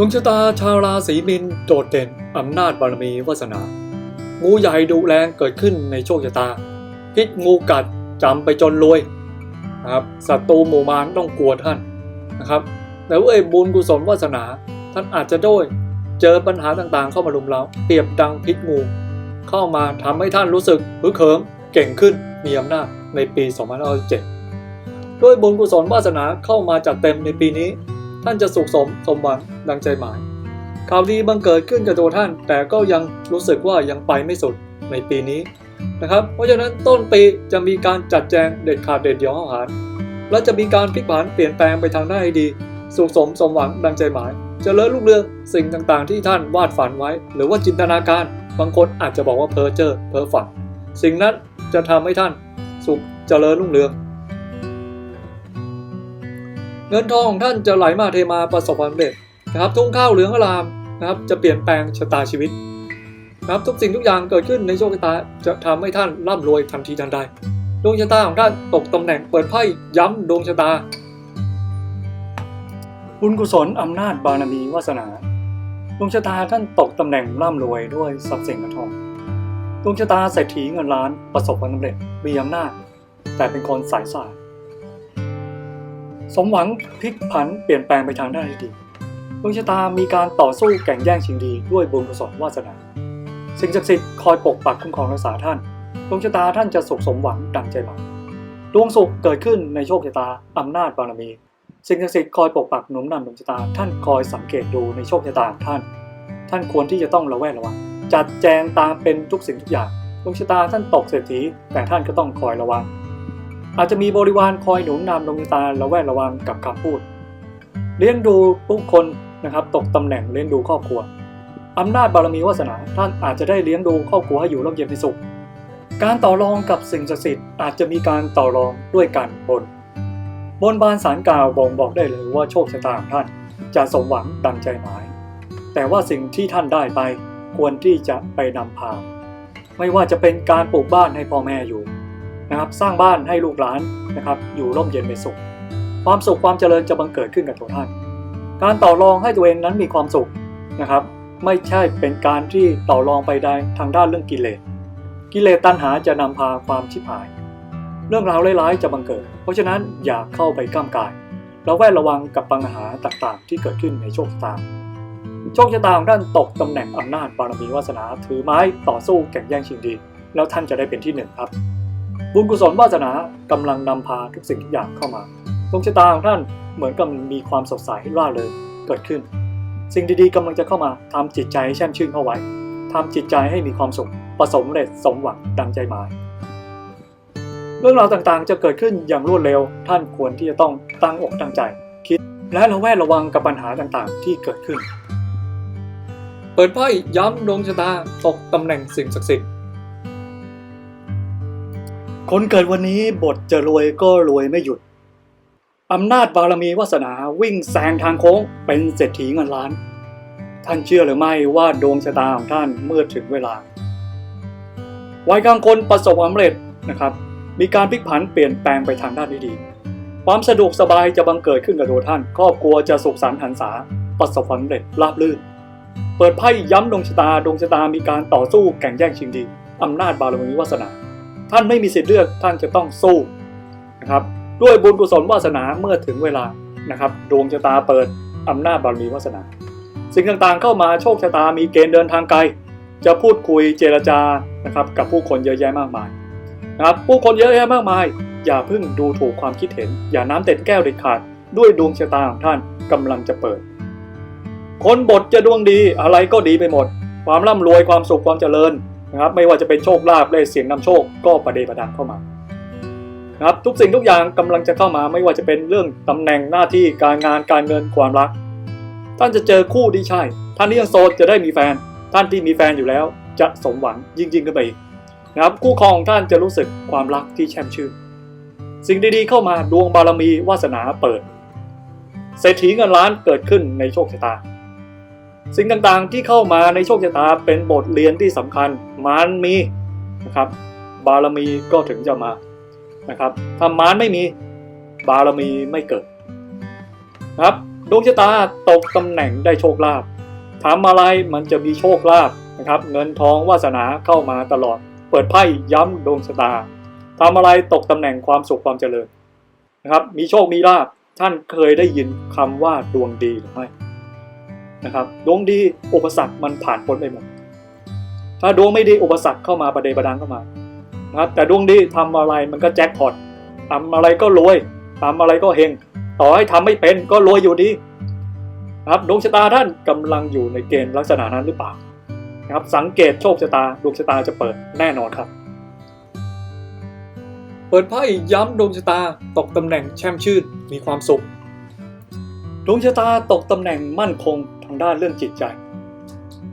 ดวงชะตาชาวราศีมีนโดดเด่นอำนาจบารมีวาสนา งูใหญ่ดุแรงเกิดขึ้นในโชคชะตา พิษงูกัดจำไปจนรวยนะครับศัตรูหมู่มารต้องกลัวท่านนะครับแต่ว่าไอ้บุญกุศลวาสนา ท่านอาจจะด้วยเจอปัญหาต่างๆ เข้ามาลุมเราเปรียบดังพิษงูเข้ามาทำให้ท่านรู้สึกฮึกเหิมเก่งขึ้นมีอำนาจในปี 2507ด้วยบุญกุศลวาสนาเข้ามาจัดเต็มในปีนี้ ท่านจะสุขสมสมหวังดังใจหมาย ข่าวดีบังเกิดขึ้นกับตัวท่าน แต่ก็ยังรู้สึกว่ายังไปไม่สุดในปีนี้นะครับ เพราะฉะนั้นต้นปีจะมีการจัดแจงเด็ดขาดเด็ดเดี่ยวห้าหาญและจะมีการพลิกผันเปลี่ยนแปลงไปทางหน้าให้ดี สุขสมสมหวังดังใจหมายจเจริญรุ่งเรืองสิ่งต่างๆ ที่ท่านวาดฝันไว้ หรือว่าจินตนาการ บางคนอาจจะบอกว่าเพ้อเจ้อเพ้อฝัน สิ่งนั้นจะทำให้ท่านสุขเจริญรุ่งเรือง เงินทองของท่านจะไหลมาเทมาประสบความสำเร็จนะครับทุ่งข้าวเหลืองอลามนะครับจะเปลี่ยนแปลงชะตาชีวิตนะครับทุกสิ่งทุกอย่างเกิดขึ้นในโชคชะตาจะทำให้ท่านร่ำรวยทันทีทันใดดวงชะตาของท่านตกตำแหน่งเปิดไพ่ย้ำดวงชะตาบุญกุศลอำนาจบารมีวาสนาดวงชะตาท่านตกตำแหน่งร่ำรวยด้วยทรัพย์สินเงินทองดวงชะตาเศรษฐีเงินล้านประสบความสำเร็จมีอำนาจแต่เป็นคนสายสาย สมหวังพลิกผันเปลี่ยนแปลงไปทางด้านที่ดีดวงชะตามีการต่อสู้แข่งแย่งชิงดีด้วยบุญกุศลวาสนา สิ่งศักดิ์สิทธิ์คอยปกปักคุ้มครองรักษาท่าน ดวงชะตาท่านจะสุขสมหวังดังใจหวัง ดวงสุขเกิดขึ้นในโชคชะตาอำนาจบารมี สิ่งศักดิ์สิทธิ์คอยปกปักหนุนนำดวงชะตา ท่านคอยสังเกตดูในโชคชะตาท่าน ท่านควรที่จะต้องระแวดระวัง จัดแจงตามเป็นทุกสิ่งทุกอย่าง ดวงชะตาท่านตกเศรษฐีแต่ท่านก็ต้องคอยระวัง อาจจะมีบริวารคอยหนุนนำดวงตาระแวดระวังกับคำพูด เลี้ยงดูผู้คนนะครับตกตำแหน่งเลี้ยงดูครอบครัวอำนาจบารมีวาสนาท่านอาจจะได้เลี้ยงดูครอบครัวให้อยู่ร่มเย็นเป็นสุข การต่อรองกับสิ่งศักดิ์สิทธิ์อาจจะมีการต่อรองด้วยการบน บนบานสารกล่าวบ่งบอกได้เลยว่าโชคชะตาของท่านจะสมหวังดังใจหมาย แต่ว่าสิ่งที่ท่านได้ไปควรที่จะไปนำพา ไม่ว่าจะเป็นการปลูกบ้านให้พ่อแม่อยู่ นะครับสร้างบ้านให้ลูกหลานนะครับอยู่ร่มเย็นเป็นสุข ความสุขความเจริญจะบังเกิดขึ้นกับตัวท่าน การต่อรองให้ตัวเองนั้นมีความสุขนะครับ ไม่ใช่เป็นการที่ต่อรองไปได้ทางด้านเรื่องกิเลส กิเลสตัณหาจะนำพาความชิบหาย เรื่องราวร้ายๆจะบังเกิด เพราะฉะนั้นอย่าเข้าไปก้ามกายเราแวดระวังกับปัญหาต่างๆ ที่เกิดขึ้นในโชคชะตาโชคชะตาของท่านตกตำแหน่งอำนาจบารมีวาสนาถือไม้ต่อสู้แข่งแย่งชิงดี แล้วท่านจะได้เป็นที่หนึ่งครับ บุญกุศลวาสนากำลังนำพาทุกสิ่งทุกอย่างเข้ามาดวงชะตาของท่านเหมือนกับมีความสดใสร่าเริงเกิดขึ้น สิ่งดีๆกำลังจะเข้ามาทำจิตใจให้แช่มชื่นเข้าไว้ทำจิตใจให้มีความสุขประสมเร็จสมหวังดังใจหมาย เรื่องราวต่างๆจะเกิดขึ้นอย่างรวดเร็ว ท่านควรที่จะต้องตั้งอกตั้งใจ คิดและระแวดระวังกับปัญหาต่างๆ ที่เกิดขึ้น เปิดไพ่ย้ำดวงชะตาตกตำแหน่งสิ่งศักดิ์สิทธิ์ คนเกิดวันนี้บทจะรวยก็รวยไม่หยุด อำนาจบารมีวาสนาวิ่งแซงทางโค้งเป็นเศรษฐีเงินล้าน ท่านเชื่อหรือไม่ว่าดวงชะตาของท่านเมื่อถึงเวลา วัยกลางคนประสบความสำเร็จนะครับ มีการพลิกผันเปลี่ยนแปลงไปทางด้านที่ดีความสะดวกสบายจะบังเกิดขึ้นกับตัวท่าน ครอบครัวจะสุขสันต์หันษาประสบความสำเร็จราบรื่น เปิดไพ่ย้ำดวงชะตาดวงชะตามีการต่อสู้แข่งแย่งชิงดีอำนาจบารมีวาสนา ท่านไม่มีสิทธิ์เลือกท่านจะต้องสู้นะครับด้วยบุญกุศลวาสนาเมื่อถึงเวลานะครับดวงชะตาเปิดอำนาจบารมีวาสนา สิ่งต่างๆเข้ามาโชคชะตามีเกณฑ์เดินทางไกล จะพูดคุยเจรจานะครับกับผู้คนเยอะแยะมากมายนะครับผู้คนเยอะแยะมากมาย อย่าเพิ่งดูถูกความคิดเห็น อย่าน้ำเต็มแก้วเด็ดขาด ด้วยดวงชะตาของท่านกำลังจะเปิด คนบทจะดวงดีอะไรก็ดีไปหมด ความร่ำรวยความสุขความเจริญ นะครับไม่ว่าจะเป็นโชคลาภและเสียงนำโชคก็ประเดประดังเข้ามานะครับทุกสิ่งทุกอย่างกำลังจะเข้ามาไม่ว่าจะเป็นเรื่องตำแหน่งหน้าที่การงานการเงินความรัก ท่านจะเจอคู่ที่ใช่ ท่านที่ยังโสดจะได้มีแฟน ท่านที่มีแฟนอยู่แล้ว จะสมหวังยิ่งยิ่งขึ้นไปอีกนะครับคู่ครองของท่านจะรู้สึกความรักที่แช่มชื่นสิ่งดีๆเข้ามาดวงบารมีวาสนาเปิดเศรษฐีเงินล้านเกิดขึ้นในโชคชะตา สิ่งต่างๆที่เข้ามาในโชคชะตาเป็นบทเรียนที่สำคัญมันมีนะครับบารมีก็ถึงจะมานะครับถ้ามารไม่มีบารมีไม่เกิดนะครับดวงชะตาตกตำแหน่งได้โชคลาภทำอะไรมันจะมีโชคลาภนะครับเงินทองวาสนาเข้ามาตลอด เปิดไพ่ย้ำดวงชะตาทำอะไรตกตำแหน่งความสุขความเจริญนะครับมีโชคมีลาภท่านเคยได้ยินคำว่าดวงดีหรือไม่ นะครับดวงดีอุปสรรคมันผ่านพ้นไปหมดถ้าดวงไม่ดีอุปสรรคเข้ามาประเดประดังเข้ามานะครับแต่ดวงดีทำอะไรมันก็แจ็คพอตทำอะไรก็รวยทำอะไรก็เฮงต่อให้ทำไม่เป็นก็รวยอยู่ดีนะครับดวงชะตาท่านกำลังอยู่ในเกณฑ์ลักษณะนั้นหรือเปล่านะครับสังเกตโชคชะตาดวงชะตาจะเปิดแน่นอนครับเปิดไพ่ย้ำดวงชะตาตกตำแหน่งแช่มชื่นมีความสุขดวงชะตาตกตำแหน่งมั่นคง ทางด้านเรื่องจิตใจ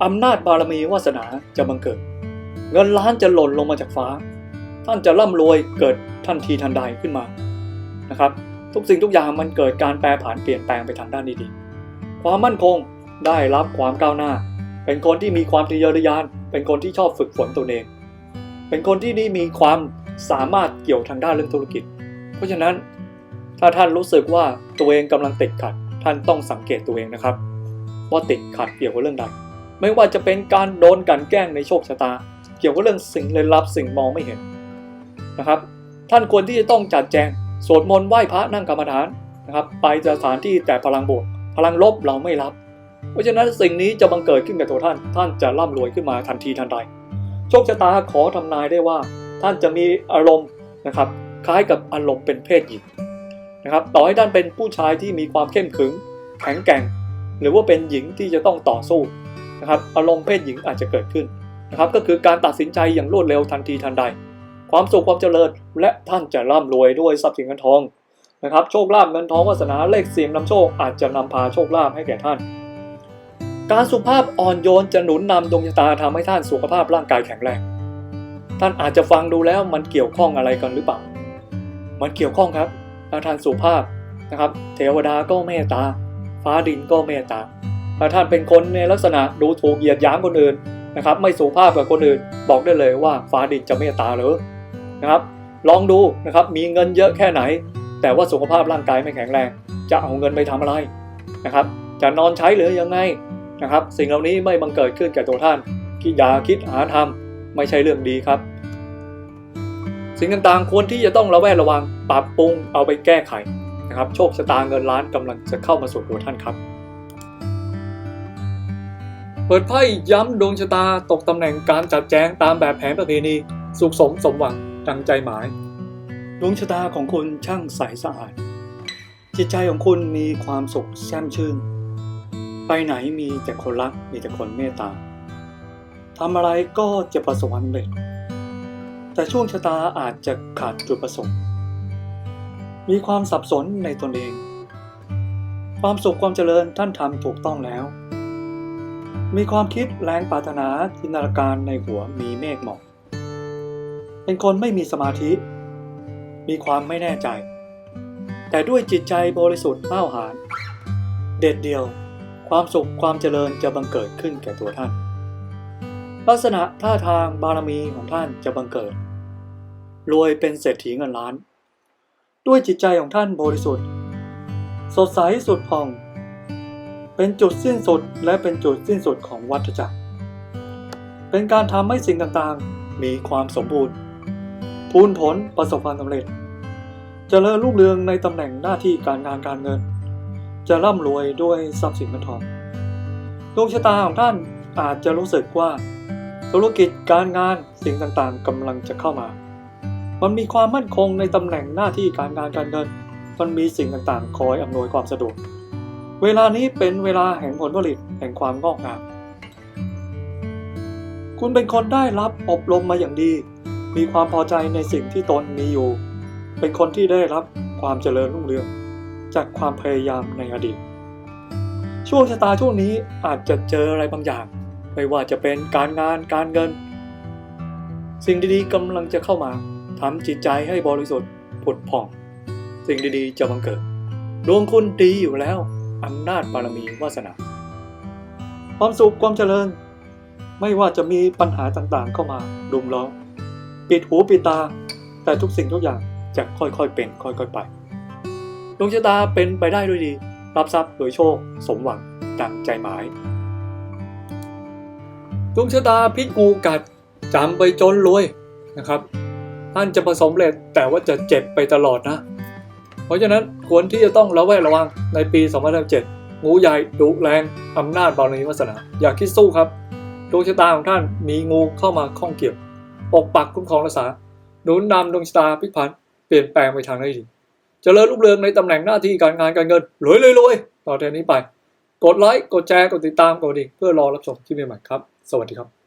อำนาจบารมีวาสนาจะบังเกิด เงินล้านจะหล่นลงมาจากฟ้า ท่านจะร่ำรวยเกิดทันทีทันใดขึ้นมานะครับ ทุกสิ่งทุกอย่างมันเกิดการแปรผันเปลี่ยนแปลงไปทางด้านดีๆความมั่นคงได้รับความก้าวหน้า เป็นคนที่มีความทะเยอทะยาน เป็นคนที่ชอบฝึกฝนตนเอง เป็นคนที่นี่มีความสามารถเกี่ยวทางด้านเรื่องธุรกิจ เพราะฉะนั้นถ้าท่านรู้สึกว่าตัวเองกำลังติดขัด ท่านต้องสังเกตตัวเองนะครับ ว่าติดขัดเกี่ยวกับเรื่องใด ไม่ว่าจะเป็นการโดนกันแกล้งในโชคชะตา เกี่ยวกับเรื่องสิ่งลึกลับสิ่งมองไม่เห็นนะครับ ท่านควรที่จะต้องจัดแจงสวดมนต์ไหว้พระนั่งกรรมฐานนะครับไปสถานที่แต่พลังบวกพลังลบเราไม่รับ เพราะฉะนั้นสิ่งนี้จะบังเกิดขึ้นกับตัวท่าน ท่านจะร่ำรวยขึ้นมาทันทีทันใด โชคชะตาขอทำนายได้ว่า ท่านจะมีอารมณ์นะครับ คล้ายกับอารมณ์เป็นเพศหญิงนะครับ ต่อให้ท่านเป็นผู้ชายที่มีความเข้มขึง แข็งแกร่ง หรือว่าเป็นหญิงที่จะต้องต่อสู้นะครับอารมณ์เพศหญิงอาจจะเกิดขึ้นนะครับก็คือการตัดสินใจอย่างรวดเร็วทันทีทันใด ความสุขความเจริญและท่านจะร่ำรวยด้วยทรัพย์สินเงินทองนะครับโชคลาภเงินทองวาสนาเลขเสียงนำโชคอาจจะนำพาโชคลาภให้แก่ท่าน การสุภาพอ่อนโยนจะหนุนนำดวงชะตาทำให้ท่านสุขภาพร่างกายแข็งแรงท่านอาจจะฟังดูแล้วมันเกี่ยวข้องอะไรกันหรือเปล่า มันเกี่ยวข้องครับถ้าท่านสุภาพนะครับ เทวดาก็เมตตา ฟ้าดินก็เมตตาถ้าท่านเป็นคนในลักษณะดูถูกเหยียดหยามคนอื่นนะครับไม่สุภาพกับคนอื่น บอกได้เลยว่าฟ้าดินจะเมตตาหรือนะครับ ลองดูนะครับมีเงินเยอะแค่ไหน แต่ว่าสุขภาพร่างกายไม่แข็งแรง จะเอาเงินไปทำอะไรนะครับ จะนอนใช้หรือยังไงนะครับ สิ่งเหล่านี้ไม่บังเกิดขึ้นแก่ตัวท่านคิดอย่าคิดหาทำไม่ใช่เรื่องดีครับ สิ่งต่างๆควรที่จะต้องระแวดระวังปรับปรุงเอาไปแก้ไข นะครับโชคชะตาเงินล้านกำลังจะเข้ามาสู่ตัวท่านครับ เปิดไพ่ย้ำดวงชะตาตกตำแหน่งการจัดแจงตามแบบแผนประเพณีสุขสมสมหวังดังใจหมาย ดวงชะตาของคุณช่างใสสะอาด จิตใจของคุณมีความสุขแช่มชื่น ไปไหนมีแต่คนรักมีแต่คนเมตตาทำอะไรก็จะประสบความสำเร็จ แต่ช่วงชะตาอาจจะขาดจุดประสงค์ มีความสับสนในตนเอง ความสุขความเจริญท่านทำถูกต้องแล้ว มีความคิดแรงปรารถนาจินตนาการในหัวมีเมฆหมอกเป็นคนไม่มีสมาธิ มีความไม่แน่ใจ แต่ด้วยจิตใจบริสุทธิ์ห้าหาญเด็ดเดียว ความสุขความเจริญจะบังเกิดขึ้นแก่ตัวท่าน ลักษณะท่าทางบารมีของท่านจะบังเกิด รวยเป็นเศรษฐีเงินล้าน ด้วยจิตใจของท่านบริสุทธิ์ สดใสสุดผ่อง เป็นจุดสิ้นสุดและเป็นจุดสิ้นสุดของวัฏจักร เป็นการทำให้สิ่งต่างๆ มีความสมบูรณ์ พูนผลประสบความสำเร็จจเจริญรุ่งเรืองในตำแหน่งหน้าที่การงานการเงิน จะร่ำรวยด้วยทรัพย์สินเงินทองดวงชะตาของท่านอาจจะรู้สึกว่าธุรกิจการงานสิ่งต่างๆกำลังจะเข้ามา มันมีความมั่นคงในตำแหน่งหน้าที่การงานการเงิน มันมีสิ่งต่างๆ คอยอำนวยความสะดวก เวลานี้เป็นเวลาแห่งผลผลิตแห่งความงอกงาม คุณเป็นคนได้รับอบรมมาอย่างดี มีความพอใจในสิ่งที่ตนมีอยู่ เป็นคนที่ได้รับความเจริญรุ่งเรือง จากความพยายามในอดีต ช่วงชะตาช่วงนี้อาจจะเจออะไรบางอย่าง ไม่ว่าจะเป็นการงานการเงิน สิ่งดีๆกำลังจะเข้ามา ทำจิตใจให้บริสุทธิ์ผุดผ่อง สิ่งดีๆ จะบังเกิด ดวงคุณดีอยู่แล้วอำนาจบารมีวาสนา ความสุขความเจริญ ไม่ว่าจะมีปัญหาต่างๆเข้ามาดุมล้อมปิดหูปิดตา แต่ทุกสิ่งทุกอย่างจะค่อยๆเป็น ค่อยๆไปดวงชะตาเป็นไปได้ด้วยดี รับทรัพย์โดยโชค สมหวังดังใจหมายดวงชะตาพิษงูกัดจำไปจนรวยนะครับ ท่านจะประสบเร็จแต่ว่าจะเจ็บไปตลอดนะ เพราะฉะนั้นควรที่จะต้องระแวดระวังในปี 2017งูใหญ่ดุแรงอำนาจบารมีวาสนา อย่าคิดสู้ครับดวงชะตาของท่านมีงูเข้ามาข้องเกี่ยวปกปักคุ้มครองรักษาหนุนนำดวงชะตาพลิกผันธ์เปลี่ยนแปลงไปทางที่ดีเจริญรุ่งเรืองในตำแหน่งหน้าที่การงานการเงินรวยรวยรวยต่อจากนี้ไป กดไลค์กดแชร์กดติดตามกดดิ่งเพื่อรอรับชมคลิปใหม่ๆครับ สวัสดีครับ